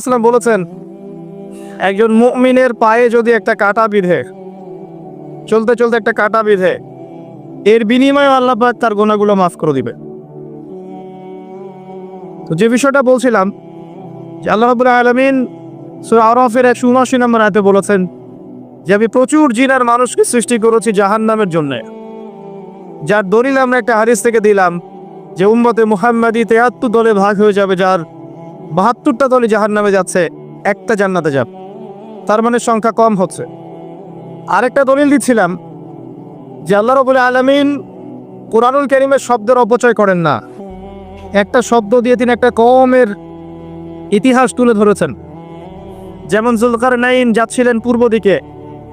ইসলাম বলেছেন, একজন মুমিনের পায়ে যদি একটা কাটা বিধে, চলতে চলতে একটা কাটা বিধে, এর বিনিময়ে আল্লাহ তার গোনাগুলো মাফ করে দিবে তো যে বিষয়টা বলছিলাম, যে আলমিন আরফের নম্বর বলেছেন যে, আমি প্রচুর জিনার মানুষকে সৃষ্টি করেছি জাহান নামের জন্যে। যার দলিল আমরা একটা হারিস থেকে দিলাম যে, উম্মতে মুহাম্মাদি তেয়াত্তর দলে ভাগ হয়ে যাবে, যার বাহাত্তরটা দলে জাহার নামে যাচ্ছে, একটা জান্নাতে যাবে। তার মানে সংখ্যা কম হচ্ছে। আরেকটা দলিল দিচ্ছিলাম, যে আল্লাহ রবুল আলমিন কোরআনুল করিমের শব্দের অপচয় করেন না। একটা শব্দ দিয়ে তিনি একটা কমের ইতিহাস তুলে ধরেছেন। যেমন জুলকার নাইন যাচ্ছিলেন পূর্ব দিকে,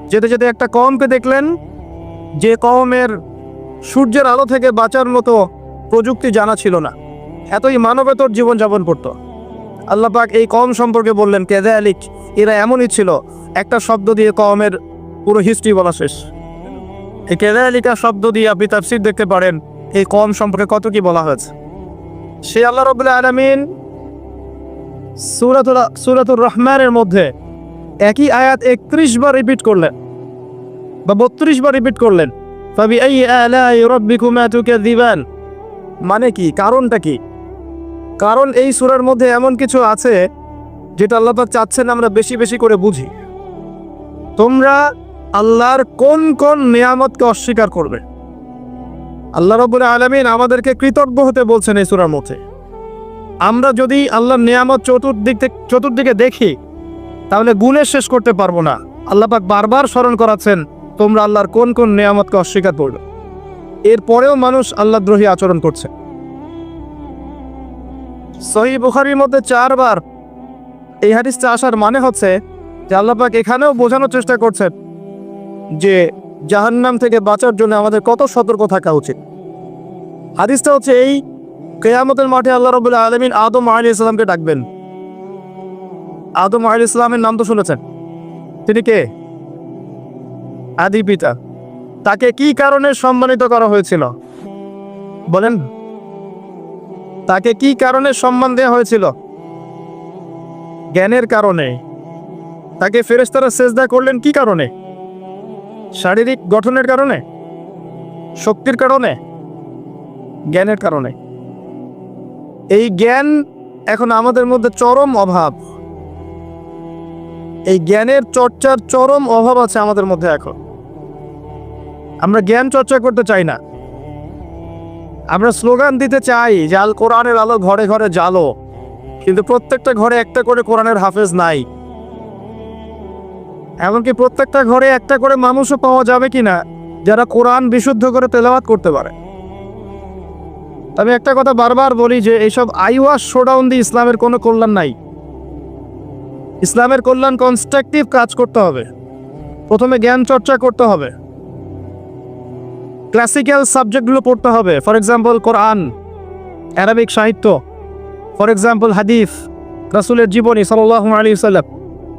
যেতে যেতে একটা কমকে দেখলেন, যে কমের সূর্যের আলো থেকে বাঁচার মতো প্রযুক্তি জানা ছিল না। এতই মানবেতর জীবনযাপন করত। আল্লাহ পাক এই কম সম্পর্কে বললেন কেদে আলিক এরা এমনই ছিল। একটা শব্দ দিয়ে কমের পুরো হিস্ট্রি বলা শেষ। এই কেদে আলিকা শব্দ দিয়ে আপনি তাফসির দেখতে পারেন, এই কম সম্পর্কে কত কি বলা হয়েছে। সে আল্লাহ রবুল্লা আলমিন সুরাতুল, সুরাতুর রহমানের মধ্যে একই আয়াত একত্রিশ বার রিপিট করলেন বা বত্রিশ বার রিপিট করলেন। মানে কি? কারণটা কি? কারণ এই সূরার মধ্যে এমন কিছু আছে যেটা আল্লাহ চাচ্ছেন আমরা বেশি বেশি করে বুঝি। তোমরা আল্লাহর কোন কোন নিয়ামতকে অস্বীকার করবে? আল্লাহ রব্বুল আলমিন আমাদেরকে কৃতজ্ঞ হতে বলছেন এই সূরার মধ্যে। আমরা যদি আল্লাহর নিয়ামত চতুর্দিক থেকে চতুর্দিকে দেখি, তাহলে গুণে শেষ করতে পারব না। আল্লাহ পাক বারবার স্মরণ করাচ্ছেন, তোমরা আল্লাহর কোন কোন নিয়ামতকে অস্বীকার করবে। এরপরেও মানুষ আল্লাহ দ্রোহী আচরণ করছে। সহি বুখারির মধ্যে চারবার এই হাদিসটা আসার মানে হচ্ছে যে আল্লাহ পাক এখানেও বোঝানোর চেষ্টা করছেন যে জাহান্নাম থেকে বাঁচার জন্য আমাদের কত সতর্ক থাকা উচিত। হাদিসটা হচ্ছে এই, কেয়ামতের মাঠে আল্লাহ রবুল্লাহ আলমিন আদম আলী ইসলামকে ডাকবেন। আদম আলী ইসলামের নাম তো শুনেছেন। তিনি কে? আদি পিতা। তাকে কি কারণে সম্মানিত করা হয়েছিল? বলেন। তাকে কি কারণে সম্মান দেওয়া হয়েছিল? জ্ঞানের কারণে। তাকে ফেরেস্তারা সেজদা করলেন কি কারণে? শারীরিক গঠনের কারণে? শক্তির কারণে? জ্ঞানের কারণে। এই জ্ঞান এখন আমাদের মধ্যে চরম অভাব। এই জ্ঞানের চর্চার চরম অভাব আছে আমাদের মধ্যে এখন। আমরা জ্ঞান চর্চা করতে চাই না। আমরা স্লোগান দিতে চাই আল কোরআনের আলো ঘরে ঘরে জালো কিন্তু প্রত্যেকটা ঘরে একটা করে কোরআনের হাফেজ নাই। এমনকি প্রত্যেকটা ঘরে একটা করে মানুষও পাওয়া যাবে কিনা, যারা কোরআন বিশুদ্ধ করে তেলাওয়াত করতে পারে। আমি একটা কথা বারবার বলি যে এইসব আইওয়াস শোডাউন দিয়ে ইসলামের কোনো কল্যাণ নাই। ইসলামের কল্যাণ কনস্ট্রাকটিভ কাজ করতে হবে। প্রথমে জ্ঞান চর্চা করতে হবে। ক্লাসিক্যাল সাবজেক্টগুলো পড়তে হবে। ফর এক্সাম্পল কোরআন অ্যারাবিক সাহিত্য। ফর এক্সাম্পল হাদিফ রাসুলের জীবনী সাল্লাহ আলী সাল্লাম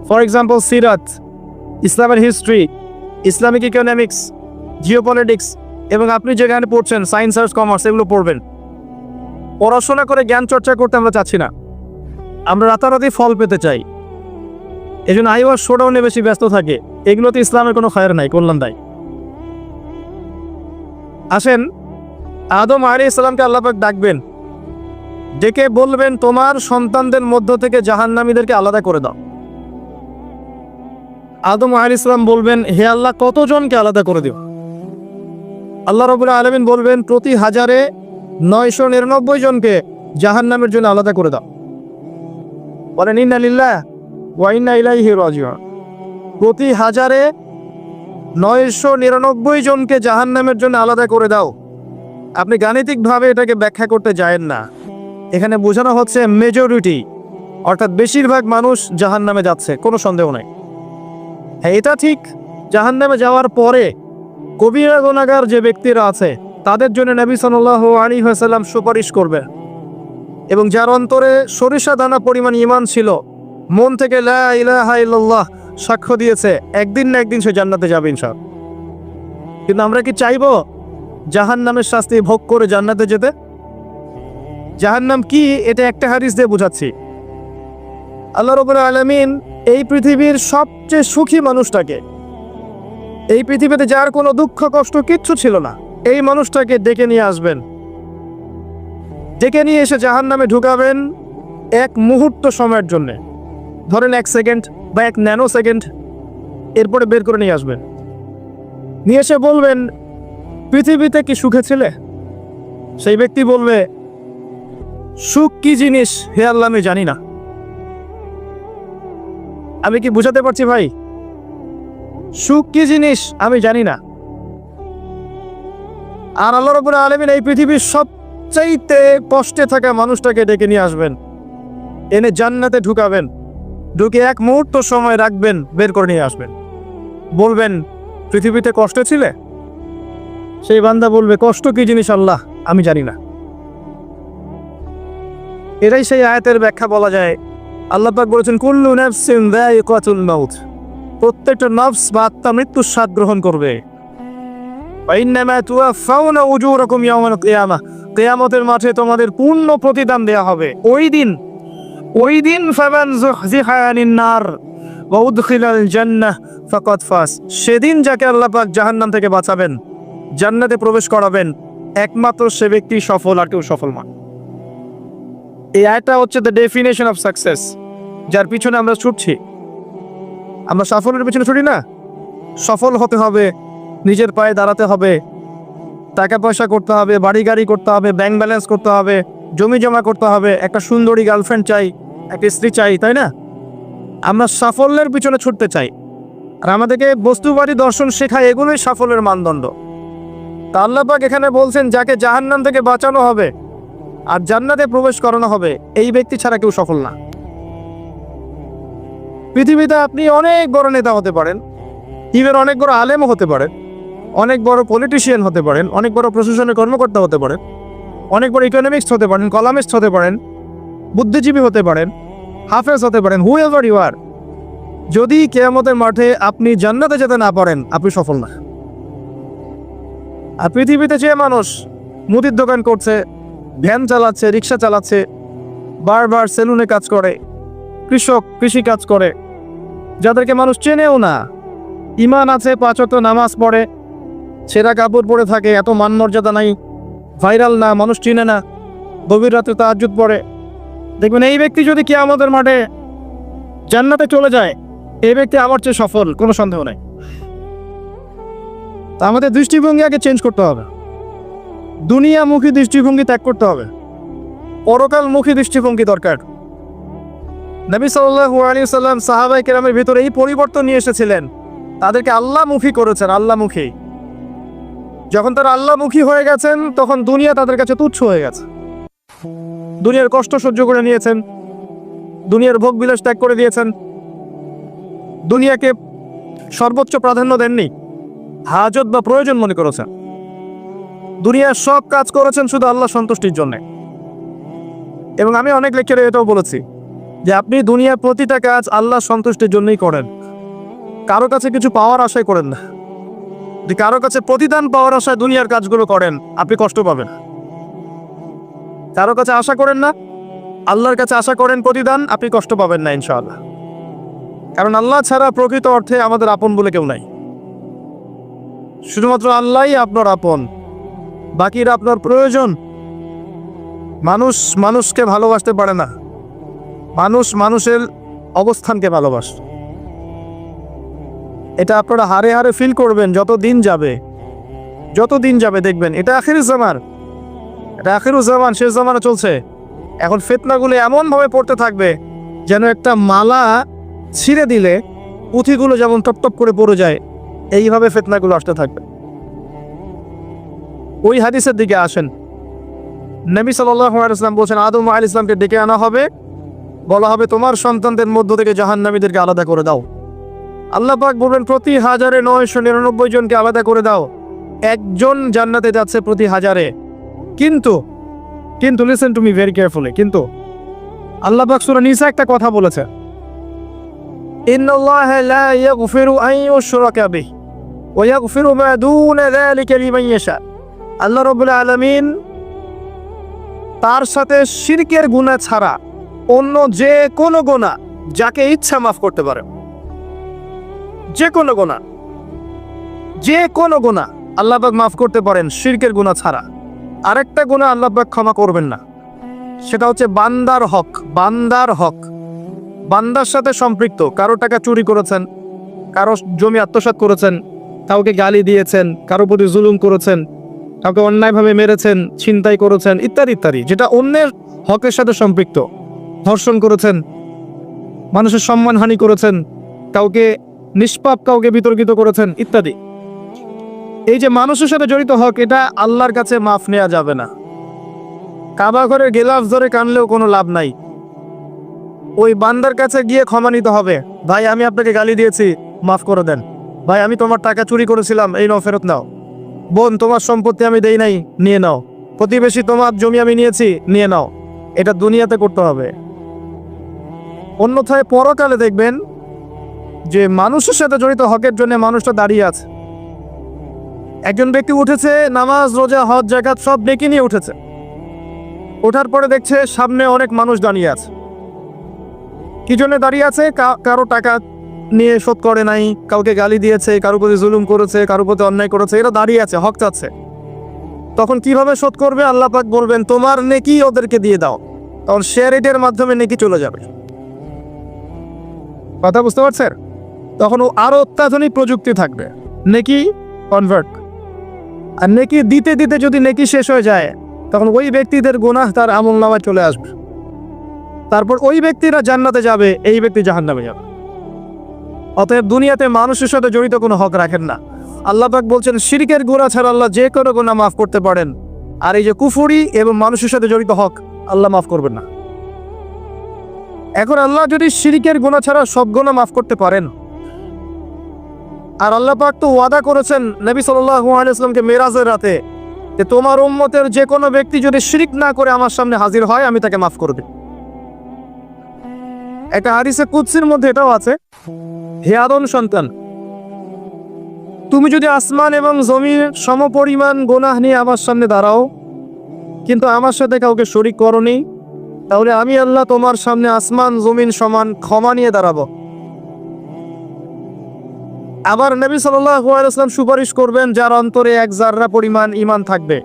ফর এক্সাম্পল সিরাত ইসলামের হিস্ট্রি ইসলামিক ইকোনমিক্স জিওপলিটিক্স এবং আপনি যেখানে পড়ছেন সায়েন্স আর্টস কমার্স এগুলো পড়বেন। পড়াশোনা করে জ্ঞান চর্চা করতে আমরা চাচ্ছি না। আমরা রাতারাতি ফল পেতে চাই। এই জন্য আইওয়ার শোডাউনে বেশি ব্যস্ত থাকে। এগুলোতে ইসলামের কোনো খায়ের নাই, কল্যাণ নাই। আসেন, আদম আলী ইসলামকে আল্লাপাক ডাকবেন। ডেকে বলবেন, তোমার সন্তানদের মধ্য থেকে জাহান্নামীদেরকে আলাদা করে দাও। আদম আলী ইসলাম বলবেন, হে আল্লাহ, কতজনকে আলাদা করে দিও? আল্লাহ রবুল্লা আলমিন বলবেন, প্রতি হাজারে নয়শো নিরানব্বই জনকে জাহান্নামের জন্য আলাদা করে দাও। বলেন ইন্নালিল্লাহ ওয়াইন্না ইলাইহি রাজিউন। প্রতি হাজারে নয়শো নিরানব্বই জনকে জাহান্নামের জন্য আলাদা করে দাও। আপনি গাণিতিকভাবে এটাকে ব্যাখ্যা করতে যায়েন না। এখানে বোঝানো হচ্ছে মেজরিটি অর্থাৎ বেশিরভাগ মানুষ জাহান্নামে যাচ্ছে, কোনো সন্দেহ নাই। হ্যাঁ এটা ঠিক, জাহান্নামে যাওয়ার পরে কবিরা গুণাগার যে ব্যক্তিরা আছে, তাদের জন্য নবী সাল্লাহ আলী হাসাল্লাম সুপারিশ করবে। এবং যার অন্তরে সরিষা দানা পরিমাণ ইমান ছিল, মন থেকে লা ইলাহা ইল্লাল্লাহ সাক্ষ্য দিয়েছে, একদিন না একদিন সে জান্নাতে যাবে ইনশাল কিন্তু আমরা কি চাইব জাহান নামের শাস্তি ভোগ করে জান্নাতে যেতে? জাহান্নাম কি? এটা একটা হাদিস দিয়ে বোঝাচ্ছি। আল্লাহ রবুল আলমিন এই পৃথিবীর সবচেয়ে সুখী মানুষটাকে, এই পৃথিবীতে যার কোনো দুঃখ, কষ্ট কিচ্ছু ছিল না, এই মানুষটাকে ডেকে নিয়ে আসবেন। ডেকে নিয়ে এসে জাহান নামে ঢুকাবেন এক মুহূর্ত সময়ের জন্যে। ধরেন এক সেকেন্ড বা এক ন্যানো সেকেন্ড এরপরে বের করে নিয়ে আসবেন। নিয়ে এসে বলবেন, পৃথিবীতে কি সুখে ছিলে? সেই ব্যক্তি বলবে, সুখ কি জিনিস হে আল্লাহ আমি জানি না। আমি কি বুঝাতে পারছি ভাই? সুখ কি জিনিস আমি জানি না। আর আল্লাহ রবুল আলমিন এই পৃথিবীর সবচাইতে কষ্টে থাকা মানুষটাকে ডেকে নিয়ে আসবেন। এনে জান্নাতে ঢুকাবেন। ঢুকে এক মুহূর্ত সময় রাখবেন, বের করে নিয়ে আসবেন। বলবেন, পৃথিবীতে কষ্টে ছিলে? সেই বান্দা বলবে, কষ্ট কি জিনিস আল্লাহ? আমি জানি না। এটাই সেই আয়াতের ব্যাখ্যা বলা যায়। আল্লাহ পাক বলেছেন, কুল্লু নাফসিন যায়িকাতুল মাউত। প্রত্যেকটা নফস বা আত্মা মৃত্যুর স্বাদ গ্রহণ করবে। কিয়ামতের মাঠে তোমাদের পূর্ণ প্রতিদান দেয়া হবে। ওই দিন ওই দিন জান্নাহ সেদিন যাকে আল্লাহ পাক জাহান্নাম থেকে বাঁচাবেন, জান্নাতে প্রবেশ করাবেন, একমাত্র সে ব্যক্তি সফল আর কেউ সফল নয়। এই আয়টা হচ্ছে দ্য ডেফিনেশন অফ সাকসেস যার পিছনে আমরা ছুটছি। আমরা সাফল্যের পিছনে ছুটি না? সফল হতে হবে, নিজের পায়ে দাঁড়াতে হবে, টাকা পয়সা করতে হবে বাড়ি গাড়ি করতে হবে ব্যাংক ব্যালেন্স করতে হবে জমি জমা করতে হবে, একটা সুন্দরী গার্লফ্রেন্ড চাই, একটা স্ত্রী চাই, তাই না? আমরা সাফল্যের পিছনে ছুটতে চাই। আর আমাদেরকে বস্তুবাদী দর্শন শেখায়, এগুলোই সাফল্যের মানদণ্ড। তা আল্লাপাক এখানে বলছেন, যাকে জাহান্নাম থেকে বাঁচানো হবে আর জান্নাতে প্রবেশ করানো হবে, এই ব্যক্তি ছাড়া কেউ সফল না। পৃথিবীতে আপনি অনেক বড় নেতা হতে পারেন ইভেন অনেক বড় আলেমও হতে পারেন, অনেক বড় পলিটিশিয়ান হতে পারেন, অনেক বড় প্রশাসনের কর্মকর্তা হতে পারেন। অনেক বড় ইকোনমিক্স হতে পারেন কলামিস্ট হতে পারেন, বুদ্ধিজীবী হতে পারেন, হাফেজ হতে পারেন হু এভার ইউ আর যদি কেয়ামতের মাঠে আপনি জান্নাতে যেতে না পারেন, আপনি সফল না। আর পৃথিবীতে যে মানুষ মুদির দোকান করছে, ভ্যান চালাচ্ছে, রিক্সা চালাচ্ছে, বারবার সেলুনে কাজ করে, কৃষক, কৃষি কাজ করে, যাদেরকে মানুষ চেনেও না ইমান আছে পাঁচত নামাজ পড়ে ছেঁড়া কাপড় পরে থাকে, এত মান মর্যাদা নাই ভাইরাল না, মানুষ চিনে না। গভীর রাতে তা তাহাজুদ পড়ে। দেখবেন, এই ব্যক্তি যদি কি আমাদের মাঠে জান্নাতে চলে যায়, এই ব্যক্তি আমার চেয়ে সফল, কোনো সন্দেহ নাই। তা আমাদের দৃষ্টিভঙ্গি আগে চেঞ্জ করতে হবে। দুনিয়ামুখী দৃষ্টিভঙ্গি ত্যাগ করতে হবে। পরকালমুখী দৃষ্টিভঙ্গি দরকার। নবী সাল্লাল্লাহু আলাইহি সাল্লাম সাহাবাই কেরামের ভিতরে এই পরিবর্তন নিয়ে এসেছিলেন। তাদেরকে আল্লাহমুখী করেছেন, আল্লাহমুখী। যখন তারা আল্লাহমুখী হয়ে গেছেন, তখন দুনিয়া তাদের কাছে তুচ্ছ হয়ে গেছে। দুনিয়ার কষ্ট সহ্য করে নিয়েছেন। দুনিয়ার ভোগ বিলাস ত্যাগ করে দিয়েছেন। দুনিয়াকে সর্বোচ্চ প্রাধান্য দেননি। হাজত বা প্রয়োজন মনে করেছেন। দুনিয়ার সব কাজ করেছেন শুধু আল্লাহ সন্তুষ্টির জন্য। এবং আমি অনেক লেকচারে এটাও বলেছি যে আপনি দুনিয়ার প্রতিটা কাজ আল্লাহ সন্তুষ্টির জন্যই করেন। কারও কাছে কিছু পাওয়ার আশাই করেন না। যদি কারও কাছে প্রতিদান পাওয়ার আশায় দুনিয়ার কাজগুলো করেন, আপনি কষ্ট পাবেন। কারও কাছে আশা করেন না, আল্লাহর কাছে আশা করেন প্রতিদান, আপনি কষ্ট পাবেন না, ইনশাআল্লাহ। কারণ আল্লাহ ছাড়া প্রকৃত অর্থে আমাদের আপন বলে কেউ নাই। শুধুমাত্র আল্লাহই আপনার আপন, বাকিরা আপনার প্রয়োজন। মানুষ মানুষকে ভালোবাসতে পারে না। মানুষ মানুষের অবস্থানকে ভালোবাসে। এটা আপনারা হারে হারে ফিল করবেন যত দিন যাবে। যত দিন যাবে দেখবেন, এটা আখির জামান এটা আখিরুজ জামান, শেষ জামানা চলছে। এখন ফেতনাগুলো এমনভাবে পড়তে থাকবে, যেন একটা মালা ছিঁড়ে দিলে পুঁথিগুলো যেমন টপ টপ করে পড়ে যায়, এইভাবে ফেতনাগুলো আসতে থাকবে। ওই হাদিসের দিকে আসেন। নবী সাল্লাম বলছেন, আদম আল ইসলামকে ডেকে আনা হবে। বলা হবে, তোমার সন্তানদের মধ্য থেকে জাহান্নামীদেরকে আলাদা করে দাও। আল্লাহ পাক বলবেন, প্রতি হাজারে নয়শো নিরানব্বই জনকে আলাদা করে দাও। একজন জান্নাতে যাচ্ছে প্রতি হাজারে। কিন্তু কিন্তু listen to me very carefully কিন্তু আল্লাহ পাক সূরা নিসা একটা কথা বলেছে। লা আল্লাহ রাব্বুল আলামিন তার সাথে শিরকের গুনাহ ছাড়া অন্য যে কোনো গুনাহ যাকে ইচ্ছা মাফ করতে পারেন। যে কোনো গোনা যে কোনো গোনা আল্লাহবাক মাফ করতে পারেন, শিরকের গুণা ছাড়া। আরেকটা গুণা আল্লাহবাক ক্ষমা করবেন না। সেটা হচ্ছে বান্দার হক বান্দার হক। বান্দার সাথে সম্পৃক্ত, কারও টাকা চুরি করেছেন, কারও জমি আত্মসাৎ করেছেন, কাউকে গালি দিয়েছেন, কারও প্রতি জুলুম করেছেন, কাউকে অন্যায়ভাবে মেরেছেন, ছিনতাই করেছেন, ইত্যাদি ইত্যাদি। যেটা অন্যের হকের সাথে সম্পৃক্ত। ধর্ষণ করেছেন, মানুষের সম্মানহানি করেছেন, কাউকে নিষ্পাপ কাউকে বিতর্কিত করেছেন ইত্যাদি। এই যে মানুষের সাথে জড়িত হক, এটা আল্লাহর কাছে মাফ নেওয়া যাবে না। কাবা ঘরের গেলাফ ধরে কানলেও কোনো লাভ নাই। ওই বান্দার কাছে গিয়ে ক্ষমা নিতে হবে। ভাই, আমি আপনাকে গালি দিয়েছি, মাফ করে দেন। ভাই, আমি তোমার টাকা চুরি করেছিলাম, এই নাও ফেরত নাও। বোন, তোমার সম্পত্তি আমি দেই নাই, নিয়ে নাও। প্রতিবেশী তোমার জমি আমি নিয়েছি, নিয়ে নাও। এটা দুনিয়াতে করতে হবে। অন্যথায় পরকালে দেখবেন যে মানুষের সাথে জড়িত হকের জন্য মানুষটা দাঁড়িয়ে আছে। একজন ব্যক্তি উঠেছে, নামাজ, রোজা, হজ জাকাত সব ডেকে নিয়ে উঠেছে। ওঠার পরে দেখছে সামনে অনেক মানুষ দাঁড়িয়ে আছে। কি জন্য দাঁড়িয়ে আছে? কারও টাকা নিয়ে শোধ করে নাই, কাউকে গালি দিয়েছে, কারও প্রতি জুলুম করেছে, কারও প্রতি অন্যায় করেছে, এরা দাঁড়িয়ে আছে, হক চাচ্ছে। তখন কীভাবে শোধ করবে? আল্লাহ পাক বলবেন, তোমার নেকি ওদেরকে দিয়ে দাও। তখন শেয়ার রেটের মাধ্যমে নেকি চলে যাবে। কথা বুঝতে পারছেন? তখন ও আরও অত্যাধুনিক প্রযুক্তি থাকবে। নেকি কনভার্ট আর নেকি দিতে দিতে যদি নেকি শেষ হয়ে যায়, তখন ওই ব্যক্তিদের গুনাহ তার আমল নামায় চলে আসবে। তারপর ওই ব্যক্তিরা জান্নাতে যাবে, এই ব্যক্তি জাহান্নামে যাবে। অতএব দুনিয়াতে মানুষের সাথে জড়িত কোনো হক রাখেন না। আল্লাহ পাক বলছেন, শিরিকের গুণা ছাড়া আল্লাহ যে কোনো গোনা মাফ করতে পারেন। আর এই যে কুফুরি এবং মানুষের সাথে জড়িত হক, আল্লাহ মাফ করবেন না। এখন আল্লাহ যদি শিরিকের গোনা ছাড়া সব গোনা মাফ করতে পারেন আর আল্লাহ পাক তো ওয়াদা করেছেন নবী সাল্লামকে মেরাজের রাতে যে তোমার উম্মতের যে কোনো ব্যক্তি যদি শিরিক না করে আমার সামনে হাজির হয়, আমি তাকে মাফ করবে একটা হাদিসে কুৎসির মধ্যে এটাও আছে, হে আদম সন্তান, তুমি যদি আসমান এবং জমির সমপরিমাণ গোনাহ নিয়ে আমার সামনে দাঁড়াও, কিন্তু আমার সাথে কাউকে শরিক করনি, তাহলে আমি আল্লাহ তোমার সামনে আসমান, জমিন সমান ক্ষমা নিয়ে দাঁড়াবো। আবার নবী সাল্লাম সুপারিশ করবেন, যার অন্তরে এক জাররা পরিমাণ ইমান থাকবে,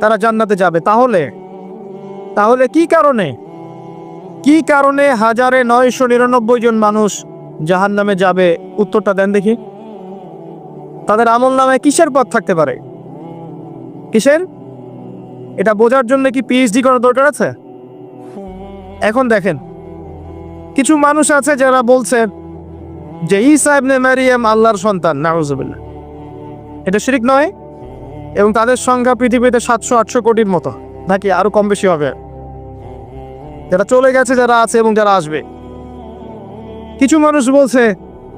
তারা জান্নাতে যাবে। তাহলে তাহলে কি কারণে? কি কারণে হাজারে নয়শো নিরানব্বই জন মানুষ জাহান নামে যাবে? উত্তরটা দেন দেখি। তাদের আমল নামে কিসের পথ থাকতে পারে? কিসের? এটা বোঝার জন্য কি পিএইচডি করার দরকার আছে? এখন দেখেন, কিছু মানুষ আছে যারা বলছে যে ঈসা ইবনে মারিয়াম আল্লাহর সন্তান, নাউজুবিল্লাহ। এটা শিরিক নয়, এবং তাদের সংখ্যা পৃথিবীতে সাতশো, আটশো কোটির মতো, নাকি আরও কম বেশি হবে। যারা চলে গেছে, যারা আছে এবং যারা আসবে। কিছু মানুষ বলছে,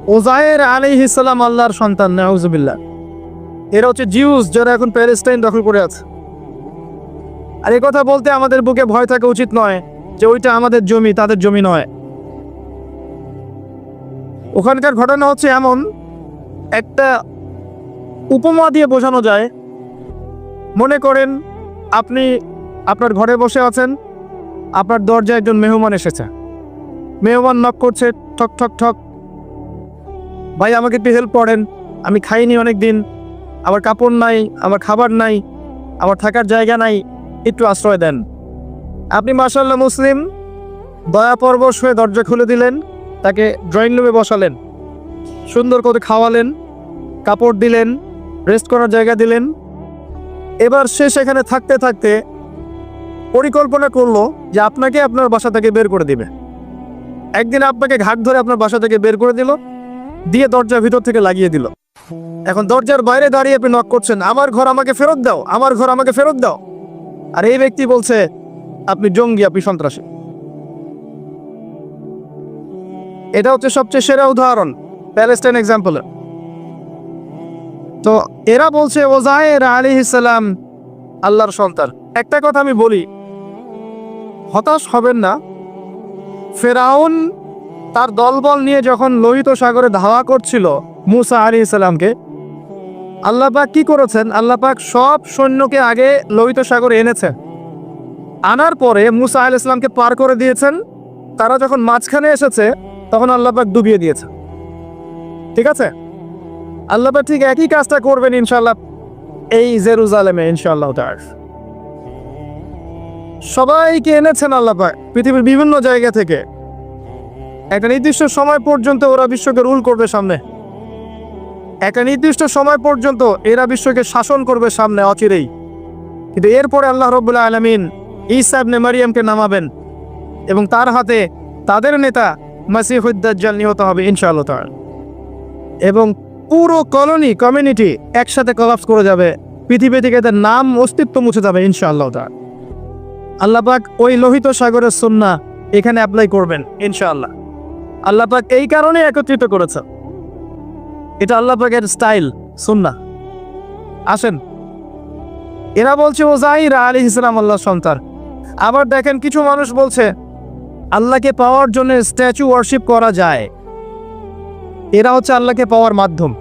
ওজায়ের আলী ইসলাম আল্লাহর সন্তান, নাউজুবিল্লাহ। এরা হচ্ছে জিউস, যারা এখন প্যালেস্টাইন দখল করে আছে। আর এই কথা বলতে আমাদের বুকে ভয় থাকা উচিত নয় যে ওইটা আমাদের জমি, তাদের জমি নয়। ওখানকার ঘটনা হচ্ছে এমন, একটা উপমা দিয়ে বোঝানো যায়। মনে করেন আপনি আপনার ঘরে বসে আছেন, আপনার দরজায় একজন মেহমান এসেছে। মেহমান নক করছে, ঠক ঠক ঠক। ভাই, আমাকে একটু হেল্প করেন, আমি খাইনি অনেক দিন আমার কাপড় নাই, আমার খাবার নাই, আমার থাকার জায়গা নাই, একটু আশ্রয় দেন। আপনি মাসাল্লাহ মুসলিম, দয়া পরবশ হয়ে দরজা খুলে দিলেন। তাকে ড্রয়িং রুমে বসালেন। সুন্দর করে খাওয়ালেন, কাপড় দিলেন রেস্ট করার জায়গা দিলেন। এবার সে সেখানে থাকতে থাকতে পরিকল্পনা করল যে আপনাকে আপনার বাসা থেকে বের করে দিবে। একদিন আপনাকে ঘাট ধরে আপনার বাসা থেকে বের করে দিল, দিয়ে দরজার ভিতর থেকে লাগিয়ে দিল। এখন দরজার বাইরে দাঁড়িয়ে আপনি নক করছেন, আমার ঘর আমাকে ফেরত দাও, আমার ঘর আমাকে ফেরত দাও। আর এই ব্যক্তি বলছে, আপনি জঙ্গি, আপনি সন্ত্রাসী। এটা হচ্ছে সবচেয়ে সেরা উদাহরণ, প্যালেস্টাইন এক্সাম্পল তো এরা বলছে ওজায়ের আলী ইসালাম আল্লাহর সন্তান। একটা কথা আমি বলি, হতাশ হবেন না। ফেরাউন তার দলবল নিয়ে যখন লোহিত সাগরে ধাওয়া করছিল মুসা আলী ইসলামকে আল্লাপাক কি করেছেন? আল্লাপাক সব সৈন্যকে আগে লোহিত সাগরে এনেছেন। আনার পরে মুসা আল ইসলামকে পার করে দিয়েছেন। তারা যখন মাঝখানে এসেছে তখন আল্লাহ পাক ডুবিয়ে দিয়েছে ঠিক আছে? আল্লাহ পাক ঠিক একই কাজটা করবেন ইনশাল্লাহ এই জেরুজালেমে ইনশাআল্লাহ তার সবাইকে এনেছেন আল্লাহ পাক পৃথিবীর বিভিন্ন জায়গা থেকে। একটা নির্দিষ্ট সময় পর্যন্ত ওরা বিশ্বকে রুল করবে সামনে। একটা নির্দিষ্ট সময় পর্যন্ত এরা বিশ্বকে শাসন করবে সামনে অচিরেই। কিন্তু এরপরে আল্লাহ রব্বুল্লাহ আলমিন ইসাবনে মারিয়ামকে নামাবেন এবং তার হাতে তাদের নেতা মাসিহুদ্দাজ্জাল নিহত হবে ইনশাআল্লাহ তার এবং পুরো কলোনি কমিউনিটি একসাথে কলাপস করে যাবে। পৃথিবী থেকে তার নাম অস্তিত্ব মুছে যাবে ইনশাআল্লাহ তার আল্লাপাক ওই লোহিত সাগরের সন্না এখানে অ্যাপ্লাই করবেন ইনশাআল্লাহ। আল্লাহ পাক এই কারণে একত্রিত করেছে এটা আল্লাহ পাকের স্টাইল সুন্না। আসেন। এরা বলছে ওজাইরা আলী ইসলাম আল্লাহ সন্তান। আবার দেখেন, কিছু মানুষ বলছে আল্লাহকে পাওয়ার জন্য স্ট্যাচু ওয়ার্শিপ করা যায়। এরা হচ্ছে আল্লাহকে পাওয়ার মাধ্যম।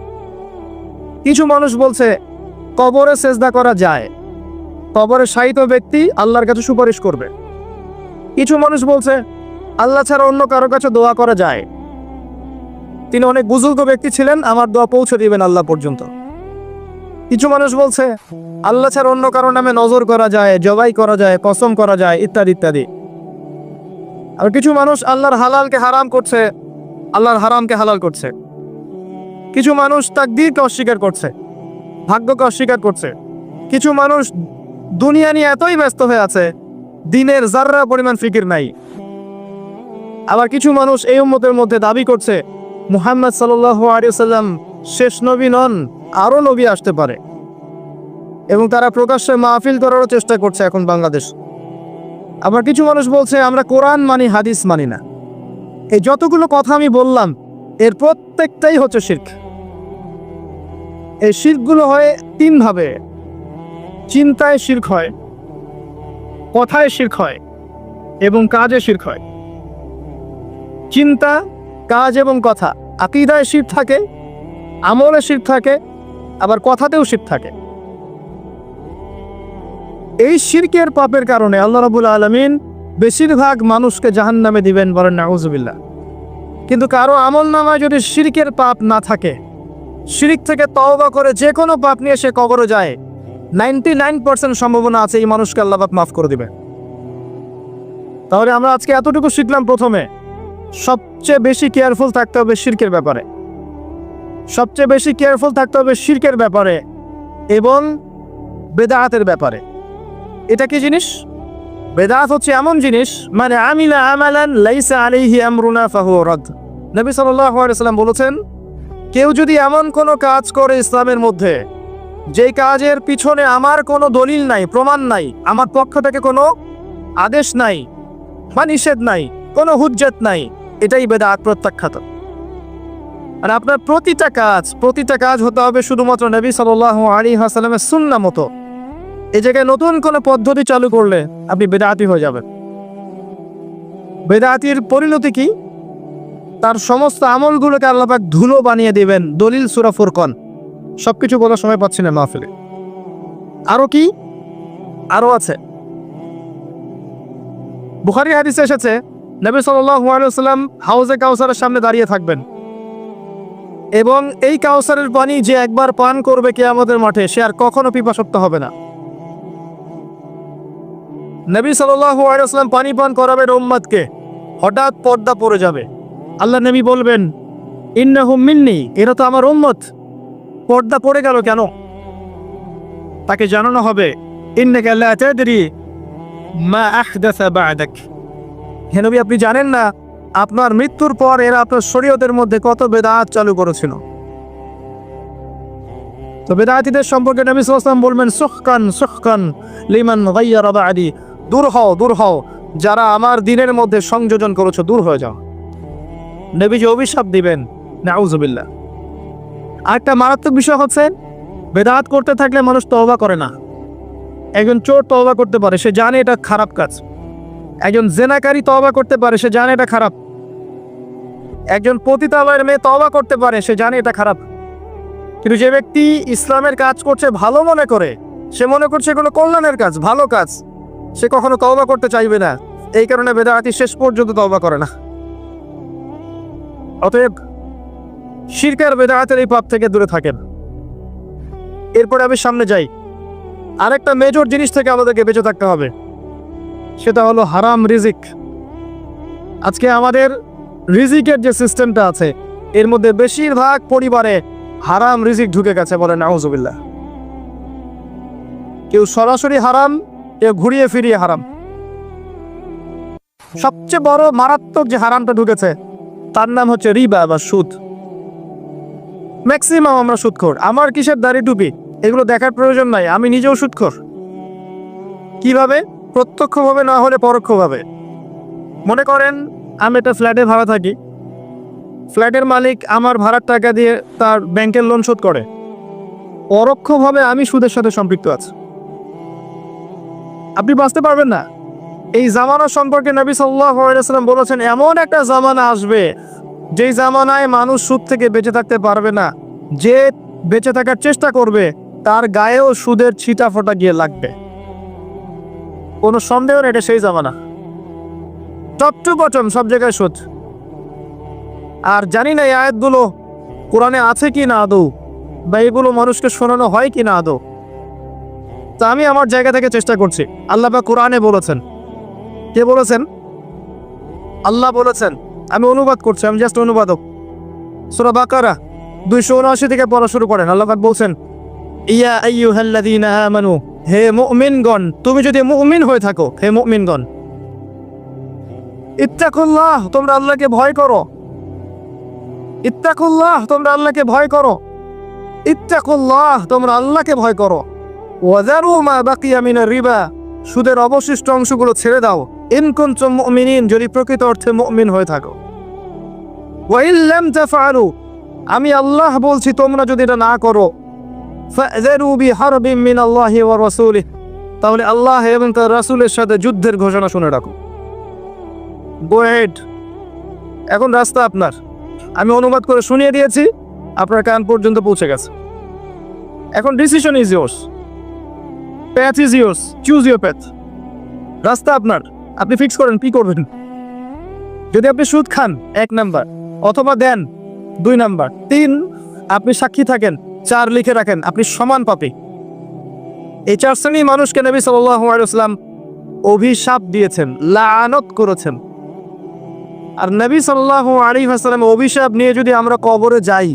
কিছু মানুষ বলছে, কবরে সেজদা করা যায়। কবরে শায়িত ব্যক্তি আল্লাহর কাছে সুপারিশ করবে। কিছু মানুষ বলছে, আল্লাহ ছাড়া অন্য কারও কাছে দোয়া করা যায়। তিনি অনেক বুজুর্গ ব্যক্তি ছিলেন, আমার দোয়া পৌঁছে দিবেন আল্লাহ পর্যন্ত। কিছু মানুষ বলছে, আল্লাহ ছাড়া অন্য কারও নামে নজর করা যায়, জবাই করা যায়, কসম করা যায়, ইত্যাদি ইত্যাদি। আর কিছু মানুষ আল্লাহর হালালকে হারাম করছে, আল্লাহর হারামকে হালাল করছে। কিছু মানুষ তাকদীরকে অস্বীকার করছে, ভাগ্যকে অস্বীকার করছে। কিছু মানুষ দুনিয়া নিয়ে এতই ব্যস্ত হয়ে আছে, দিনের জাররা পরিমাণ ফিকির নাই। আবার কিছু মানুষ এই উম্মতের মধ্যে দাবি করছে, মুহাম্মদ সাল্লাম শেষ নবী নন, আরও নবী আসতে পারে। এবং তারা প্রকাশ্যে মাহফিল করারও চেষ্টা করছে এখন বাংলাদেশ। আবার কিছু মানুষ বলছে, আমরা কোরআন মানি, হাদিস মানি না। এই যতগুলো কথা আমি বললাম, এর প্রত্যেকটাই হচ্ছে শির্ক। এই শির্কগুলো হয় তিনভাবে চিন্তায় শির্ক হয়, কথায় শির্ক হয় এবং কাজে শির্ক হয়। চিন্তা, কাজ এবং কথা, আকিদায় শির থাকে, আমলে শির থাকে, আবার কথাতেও শির থাকে। এই শিরকের পাপের কারণে আল্লাহ রাবুল আলমিন বেশিরভাগ মানুষকে জাহান নামে দিবেন বলেন নাউজুবিল্লাহ। কিন্তু কারও আমল নামায় যদি শিরকের পাপ না থাকে, শিরিক থেকে তওবা করে যে কোনো পাপ নিয়ে সে কবরে যায়, নাইনটি নাইন পার্সেন্ট সম্ভাবনা আছে এই মানুষকে আল্লাহ পাক মাফ করে দিবে তাহলে আমরা আজকে এতটুকু শিখলাম প্রথমে, সবচেয়ে বেশি কেয়ারফুল থাকতে হবে শিরকের ব্যাপারে। সবচেয়ে বেশি কেয়ারফুল থাকতে হবে শিরকের ব্যাপারে এবং বেদাহাতের ব্যাপারে। এটা কি জিনিস? বেদাত হচ্ছে এমন জিনিস মানে আমিলা আমালান লাইসা আমরুনা ফাহু রদ। নবী সাল্লাম বলেছেন, কেউ যদি এমন কোনো কাজ করে ইসলামের মধ্যে, যেই কাজের পিছনে আমার কোনো দলিল নাই, প্রমাণ নাই, আমার পক্ষ থেকে কোনো আদেশ নাই, বা নিষেধ নাই, কোনো হুজ্জত নাই, এটাই বেদাত প্রত্যাখ্যাত। আর আপনার প্রতিটা কাজ প্রতিটা কাজ হতে হবে শুধুমাত্র নবী সাল্লাহ আলী হাসালামের সুন্না মতো। এই জায়গায় নতুন কোনো পদ্ধতি চালু করলে আপনি বেদাতি হয়ে যাবেন। বেদাতির পরিণতি কি? তার সমস্ত আমলগুলোকে আল্লাপাক ধুলো বানিয়ে দিবেন, দলিল সুরা ফুরকন। সব কিছু বলার সময় পাচ্ছি না মাহফিলে। আরও কি? আরও আছে। বুখারি হাদিসে এসেছে, নবী সাল্লাম হাউজে কাউসারের সামনে দাঁড়িয়ে থাকবেন। এবং এই কাউসারের পানি যে একবার পান করবে কে আমাদের মাঠে, সে আর কখনো পিপাসক্ত হবে না। নবী সাল্লাম পানি পান করাবেন উম্মাদকে হঠাৎ পর্দা পড়ে যাবে। আল্লাহ নবী বলবেন ইন্না হুম মিন্নি, এরা তো আমার উম্মত। পর্দা পড়ে গেল কেন? তাকে জানানো হবে, ইন্নাকা তাদরি মা আহদাসা বা'দাক। হে নবী, আপনি জানেন না, আপনার মৃত্যুর পর এরা আপনার শরীয়তের মধ্যে কত বেদাত চালু করেছিল। তো বেদাতিদের সম্পর্কে নবী সাল্লাম বলবেন, সুখকান সুখকান লিমান গাইয়ারা বা'দি। দূর হও দূর হও। যারা আমার দিনের মধ্যে সংযোজন করেছ, দূর হয়ে যাও। নবীজি অভিশাপ দিবেন। নাউজুবিল্লাহ। আরেকটা মারাত্মক বিষয় হচ্ছে, বেদাত করতে থাকলে মানুষ তওবা করে না। একজন চোর তওবা করতে পারে, সে জানে এটা খারাপ কাজ। একজন জেনাকারী তওবা করতে পারে, সে জানে এটা খারাপ। একজন পতিতালয়ের মেয়ে তওবা করতে পারে, সে জানে এটা খারাপ। কিন্তু যে ব্যক্তি ইসলামের কাজ করছে, ভালো মনে করে, সে মনে করছে কোনো কল্যাণের কাজ, ভালো কাজ। সে কখনো তওবা করতে চাইবে না। এই কারণে বেদাতি শেষ পর্যন্ত তওবা করে না। অতএব শিরকার বেদায়াতের এই পাপ থেকে দূরে থাকেন। এরপরে আমি সামনে যাই। আরেকটা মেজর জিনিস থেকে আমাদেরকে বেঁচে থাকতে হবে। সেটা হলো হারাম রিজিক। আজকে আমাদের রিজিকের যে সিস্টেমটা আছে, এর মধ্যে বেশিরভাগ পরিবারে হারাম রিজিক ঢুকে গেছে বলে নাউজুবিল্লাহ। কেউ সরাসরি হারাম কেউ ঘুরিয়ে ফিরিয়ে হারাম। সবচেয়ে বড় মারাত্মক যে হারামটা ঢুকেছে, তার নাম হচ্ছে রিবা বা সুদ। ম্যাক্সিমাম আমরা সুদখোর। আমার কিসের দাড়ি টুপি? এগুলো দেখার প্রয়োজন নাই, আমি নিজেও সুদখোর। কীভাবে? প্রত্যক্ষভাবে না হলে পরোক্ষভাবে। মনে করেন, আমি একটা ফ্ল্যাটে ভাড়া থাকি। ফ্ল্যাটের মালিক আমার ভাড়ার টাকা দিয়ে তার ব্যাংকের লোন শোধ করে। পরোক্ষভাবে আমি সুদের সাথে সম্পৃক্ত আছি। আপনি বাঁচতে পারবেন না। এই জামানা সম্পর্কে নবী সাল্লাম বলেছেন, এমন একটা জামানা আসবে, যেই জামানায় মানুষ সুদ থেকে বেঁচে থাকতে পারবে না। যে বেঁচে থাকার চেষ্টা করবে, তার গায়েও সুদের ছিটা ফোটা গিয়ে লাগবে। কোনো সন্দেহ নেই, এটা সেই জামানা। টপ টু বটম সব জায়গায় সুদ। আর জানি না এই আয়াতগুলো কোরআনে আছে কি না আদৌ, বা এগুলো মানুষকে শোনানো হয় কি না আদৌ। তা আমি আমার জায়গা থেকে চেষ্টা করছি। আল্লাহ বা কোরআনে বলেছেন। কে বলেছেন? আল্লাহ বলেছেন। আমি অনুবাদ করছি, আমি জাস্ট অনুবাদক। সুরা বাকারা, দুইশো উনআশি থেকে পড়া শুরু করেন। আল্লাহ বলছেন, ইয়া আইয়ুহাল্লাযীনা আমানু, হে মুমিনগণ, তুমি যদি মুমিন হয়ে থাকো, হে মুমিনগণ, ইত্তাকুল্লাহ, তোমরা আল্লাহকে ভয় করো। ইত্তাকুল্লাহ, তোমরা আল্লাহকে ভয় করো। ইত্তাকুল্লাহ, তোমরা আল্লাহকে ভয় করো। ওয়াজারু মা বাকিয়া মিনার রিবা। সুদের অবশিষ্ট অংশগুলো ছেড়ে দাও। ইন কুনতুম মুমিনিন, যদি প্রকৃত অর্থে মুমিন হয়ে থাকো। ওয়াইল লাম তাফআলু, আমি আল্লাহ বলছি, তোমরা যদি এটা না করো, ফাযরু বিহারবিন মিনাল্লাহি ওয়া রাসূলিহি। তাহলে আল্লাহ এবং তার রাসূলের সাথে যুদ্ধের ঘোষণা শুনে রাখো। গো হেড এখন রাস্তা আপনার। আমি অনুবাদ করে শুনিয়ে দিয়েছি, আপনার কান পর্যন্ত পৌঁছে গেছে। এখন decision is yours path is yours choose your path রাস্তা আপনার। আপনি ফিক্স করেন, কি করবেন? যদি আপনি সুদ খান, এক নাম্বার। অথবা দেন, দুই নাম্বার। তিন, আপনি সাক্ষী থাকেন, চার লিখে রাখেন, আপনি সমান পাপি। এই চার শ্রেণি মানুষকে নবী সাল্লাম অভিশাপ দিয়েছেন, লানত করেছেন। আর নবী সাল্লাহ আলী হাসলাম অভিশাপ নিয়ে যদি আমরা কবরে যাই,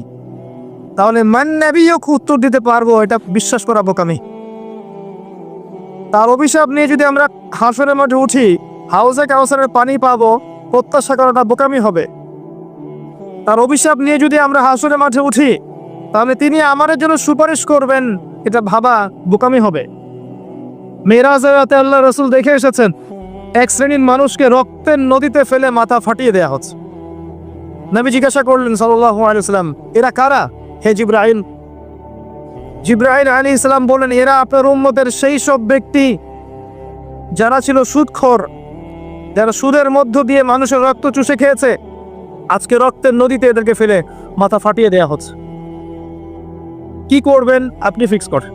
তাহলে মান নবীও উত্তর দিতে পারব, এটা বিশ্বাস করা বোকামি। তার অভিশাপ নিয়ে যদি আমরা হাসরের মাঠে উঠি হাউসে কাউসারের পানি পাবো, প্রত্যাশা করাটা বোকামি হবে। তার অভিশাপ নিয়ে যদি আমরা হাসরের মাঠে উঠি, তাহলে তিনি আমাদের জন্য সুপারিশ করবেন, এটা ভাবা বোকামি হবে। মেয়েরাজে আল্লাহ রসুল দেখে এসেছেন, এক শ্রেণির মানুষকে রক্তের নদীতে ফেলে মাথা ফাটিয়ে দেয়া হচ্ছে। নবী জিজ্ঞাসা করলেন সাল্লাহ আলাইসাল্লাম এরা কারা? হে জিব্রাহিম জিব্রাহিম আলী ইসলাম বলেন এরা আপনার উম্মতের সেই সব ব্যক্তি যারা ছিল সুদখোর, যারা সুদের মধ্য দিয়ে মানুষের রক্ত চুষে খেয়েছে। আজকে রক্তের নদীতে এদেরকে ফেলে মাথা ফাটিয়ে দেয়া হচ্ছে। কি করবেন আপনি ফিক্স করেন।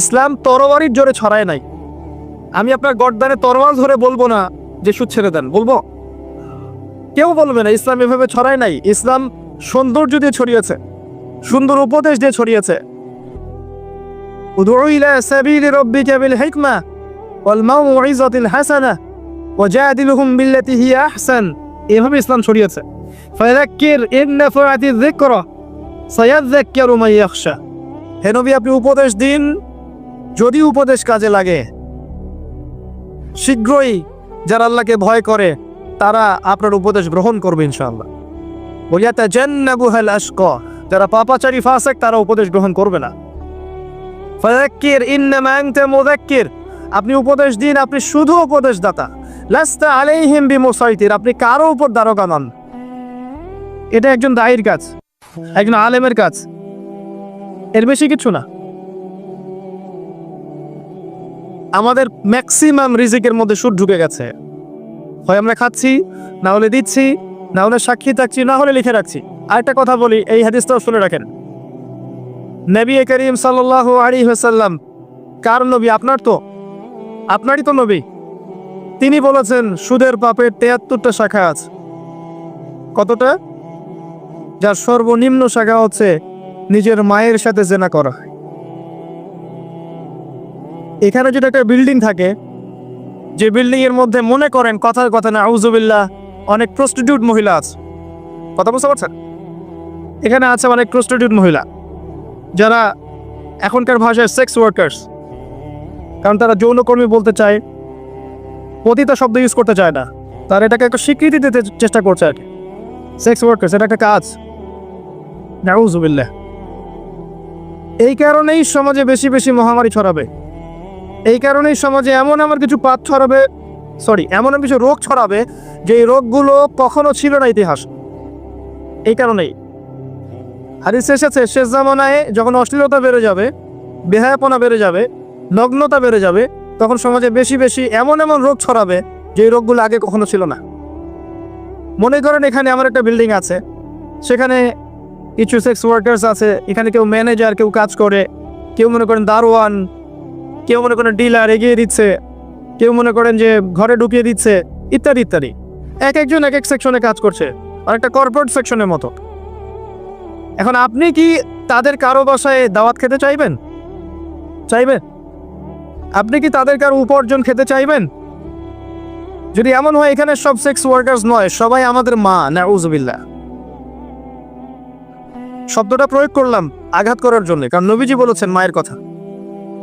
ইসলাম তরবারির জোরে ছড়ায় নাই। আমি আপনার গর্দানে তরোয়াল ধরে বলব না যে সুদ ছেড়ে দেন, বলব? কেউ বলবে না, ইসলাম এভাবে ছড়ায় নাই। ইসলাম সৌন্দর্য দিয়ে ছড়িয়েছে, সুন্দর উপদেশ দিয়ে ছড়িয়েছে। সাবিলি রাব্বিকা বিল হিকমা ওয়াল মাউইযাতিল হাসানাহ ওয়াজাদিলহুম বিল্লাতি হিয়া আহসান। এভাবে ইসলাম ছড়িয়েছে। ফাযাক্কির যিকরা সায়াযাক্কারু মান হে নবী, আপনি উপদেশ দিন। যদি উপদেশ কাজে লাগে, শীঘ্রই যারা আল্লাহকে ভয় করে, তারা আপনার উপদেশ গ্রহণ করবে ইনশাআল্লাহ। বলিয়াতা জান্নাবুহাল আশকা যারা পাপাচারী ফাসেক, তারা উপদেশ গ্রহণ করবে না। ফাযাক্কির, ইন্নামা আনতা মুযাক্কির। আপনি উপদেশ দিন, আপনি শুধু উপদেশ দাতা লাস্তা আলাইহিম বিমুসাইতির, আপনি কারও উপর দারোগা নন। এটা একজন দায়ীর কাজ, একজন আলেমের কাজ। এর বেশি কিছু না। আমাদের ম্যাক্সিমাম রিজিকের মধ্যে সুর ঢুকে গেছে। হয় আমরা খাচ্ছি, না হলে দিচ্ছি, না হলে সাক্ষী থাকছি, না হলে লিখে রাখছি। আরেকটা কথা বলি, এই হাদিসটাও শুনে রাখেন। নবী করিম সাল্লাহ আলী হাসাল্লাম কার নবী? আপনার তো। আপনারই তো নবী। তিনি বলেছেন, সুদের পাপের তেয়াত্তরটা শাখা আছে। কতটা? যার সর্বনিম্ন শাখা হচ্ছে নিজের মায়ের সাথে জেনা করা। এখানে যদি একটা বিল্ডিং থাকে, যে বিল্ডিং এর মধ্যে মনে করেন, কথার কথা না আউজুবিল্লাহ অনেক প্রস্টিটিউট মহিলা আছে। কথা বুঝতে পারছেন? এখানে আছে অনেক প্রস্টিটিউট মহিলা। যারা এখনকার ভাষায় সেক্স ওয়ার্কার্স কারণ তারা যৌনকর্মী বলতে চায়, পতিতা শব্দ ইউজ করতে চায় না, তারা এটাকে একটা স্বীকৃতি দিতে চেষ্টা করছে আর কি। সেক্স ওয়ার্কার্স এটা একটা কাজ। নাউজুবিল্লাহ এই কারণেই সমাজে বেশি বেশি মহামারী ছড়াবে। এই কারণেই সমাজে এমন এমন কিছু পাত ছড়াবে সরি এমন কিছু রোগ ছড়াবে যে রোগগুলো কখনো ছিল না ইতিহাস। এই কারণেই হাদিস এসেছে, শেষ জামানায় যখন অশ্লীলতা বেড়ে যাবে, বেহায়াপনা বেড়ে যাবে, নগ্নতা বেড়ে যাবে, তখন সমাজে বেশি বেশি এমন এমন রোগ ছড়াবে যে রোগগুলো আগে কখনো ছিল না। মনে করেন এখানে আমার একটা বিল্ডিং আছে, সেখানে কিছু সেক্স ওয়ার্কার্স আছে, এখানে কেউ ম্যানেজার কেউ কাজ করে, কেউ মনে করেন দারোয়ান, কেউ মনে করেন ডিলার এগিয়ে দিচ্ছে, কেউ মনে করেন যে ঘরে ঢুকিয়ে দিচ্ছে, ইত্যাদি ইত্যাদি। এক একজন এক এক সেকশনে কাজ করছে, আর একটা কর্পোরেট সেকশনের মতো। এখন আপনি কি তাদের কারও বাসায় দাওয়াত খেতে চাইবেন? চাইবেন? আপনি কি তাদের কারও উপার্জন খেতে চাইবেন? যদি এমন হয়, এখানে সব সেক্স ওয়ার্কার্স নয়, সবাই আমাদের মা নাউজবিল্লা শব্দটা প্রয়োগ করলাম আঘাত করার জন্য, কারণ নবীজি বলেছেন মায়ের কথা।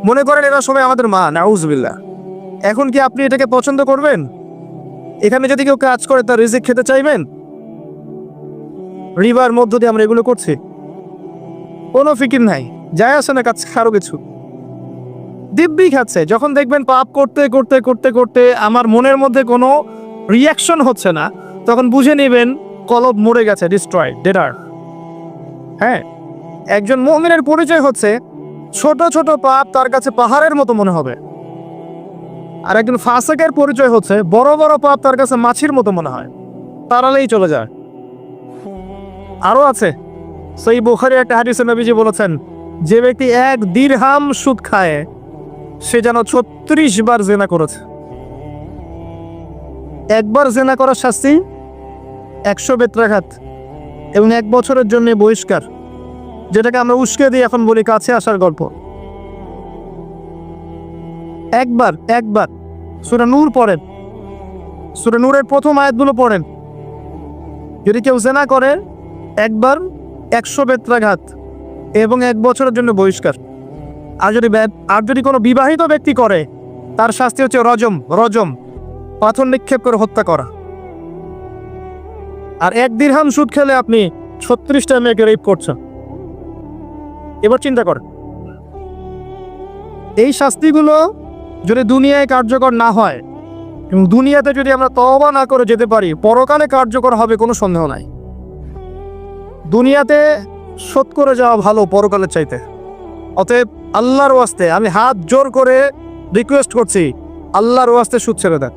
মনে করেন এরা সবাই আমাদের মা নাউজবিল্লা এখন কি আপনি এটাকে পছন্দ করবেন? এখানে যদি কেউ কাজ করে, তার রিজিক খেতে চাইবেন? রিবার মধ্য দিয়ে আমরা এগুলো করছি। কোনো ফিকির নাই যাই আসে না কাছে কারও কিছু। দিব্যি খাচ্ছে, যখন দেখবেন পাপ করতে করতে করতে করতে আমার মনের মধ্যে কোনো রিয়াকশন হচ্ছে না, তখন বুঝে নেবেন কলব মরে গেছে ডিস্ট্রয় ডেটার হ্যাঁ একজন মমিনের পরিচয় হচ্ছে, ছোট ছোট পাপ তার কাছে পাহাড়ের মতো মনে হবে। আর একজন ফাসেকের পরিচয় হচ্ছে, বড় বড় পাপ তার কাছে মাছির মতো মনে হয়। তাড়ালেই চলে যায়। আরও আছে। সেই বুখারি একটা হাদিসে নবীজি বলেছেন, যে ব্যক্তি এক দীর্হাম সুদ খায়, সে যেন ছত্রিশ বার জেনা করেছে। একবার জেনা করার শাস্তি একশো বেত্রাঘাত এবং এক বছরের জন্য বহিষ্কার, যেটাকে আমরা উস্কে দিয়ে এখন বলি কাছে আসার গল্প। একবার একবার সুরা নূর পড়েন। সুরা নূরের প্রথম আয়াতগুলো পড়েন। যদি কেউ জেনা করে, একবার একশো বেত্রাঘাত এবং এক বছরের জন্য বহিষ্কার। আর যদি আর যদি কোনো বিবাহিত ব্যক্তি করে, তার শাস্তি হচ্ছে রজম রজম, পাথর নিক্ষেপ করে হত্যা করা। আর এক দীর্হাম সুদ খেলে আপনি ছত্রিশটা মেয়েকে রেপ করছেন। এবার চিন্তা করেন। এই শাস্তিগুলো যদি দুনিয়ায় কার্যকর না হয়, এবং দুনিয়াতে যদি আমরা তওবা না করে যেতে পারি, পরকালে কার্যকর হবে কোনো সন্দেহ নাই। দুনিয়াতে শোধ করে যাওয়া ভালো পরকালের চাইতে। অতএব আল্লাহর ওয়াস্তে আমি হাত জোর করে রিকোয়েস্ট করছি, আল্লাহর ওয়াস্তে সুদ ছেড়ে দেন।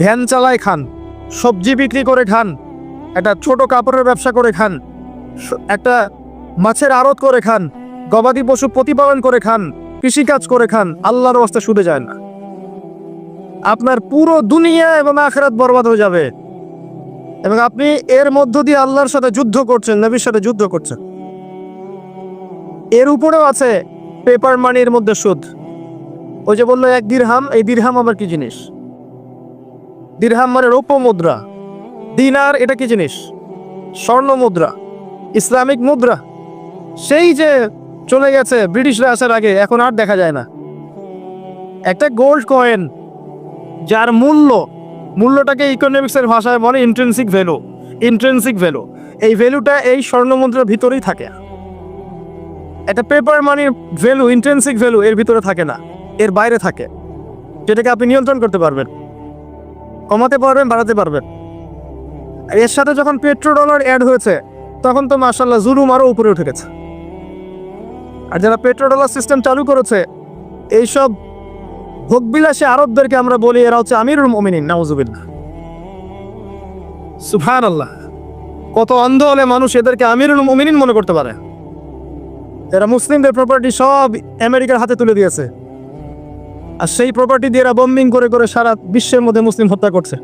ভ্যান চালায় খান, সবজি বিক্রি করে খান, একটা ছোট কাপড়ের ব্যবসা করে খান একটা মাছের আড়ত করে খান, গবাদি পশু প্রতিপালন করে খান, কৃষিকাজ করে খান, আল্লাহর ওয়াস্তে সুদে যায় না। আপনার পুরো দুনিয়া এবং আখরাত বরবাদ হয়ে যাবে। এবং আপনি এর মধ্য দিয়ে আল্লাহর সাথে যুদ্ধ করছেন, নবীর সাথে যুদ্ধ করছেন। এর উপরেও আছে পেপার মানির মধ্যে সুদ। ওই যে বলল, এক দিরহাম এই দিরহাম আবার কি জিনিস? দিরহাম মানে রৌপ্য মুদ্রা দিনার, এটা কি জিনিস? স্বর্ণ মুদ্রা, ইসলামিক মুদ্রা। সেই যে চলে গেছে, ব্রিটিশরা আসার আগে, এখন আর দেখা যায় না। একটা গোল্ড কয়েন যার মূল্য মূল্যটাকে ইকোনমিক্সের ভাষায় বলে ইন্ট্রেন্সিক ভ্যালু ইন্ট্রেন্সিক ভ্যালু এই ভ্যালুটা এই স্বর্ণ মুদ্রার ভিতরেই থাকে। একটা পেপার মানির ভ্যালু ইন্ট্রেন্সিক ভ্যালু এর ভিতরে থাকে না, এর বাইরে থাকে। যেটাকে আপনি নিয়ন্ত্রণ করতে পারবেন, কমাতে পারবেন, বাড়াতে পারবেন। আর এর সাথে যখন পেট্রো ডলার অ্যাড হয়েছে, তখন তো মার্শাল্লাহ জুলুম আরও উপরে উঠে গেছে। আর যারা পেট্রো ডলার সিস্টেম চালু করেছে, এইসব ভোগবিলাসী আরবদেরকে আমরা বলি, এরা হচ্ছে আমিরুল মমিনিন সুফান আল্লাহ কত অন্ধ হলে মানুষ এদেরকে আমিরুল মমিনিন মনে করতে পারে। এরা মুসলিমদের প্রপার্টি সব আমেরিকার হাতে তুলে দিয়েছে। আর সেই প্রপার্টি দিয়ে এরা বম্বিং করে করে সারা বিশ্বের মধ্যে মুসলিম হত্যা করছে।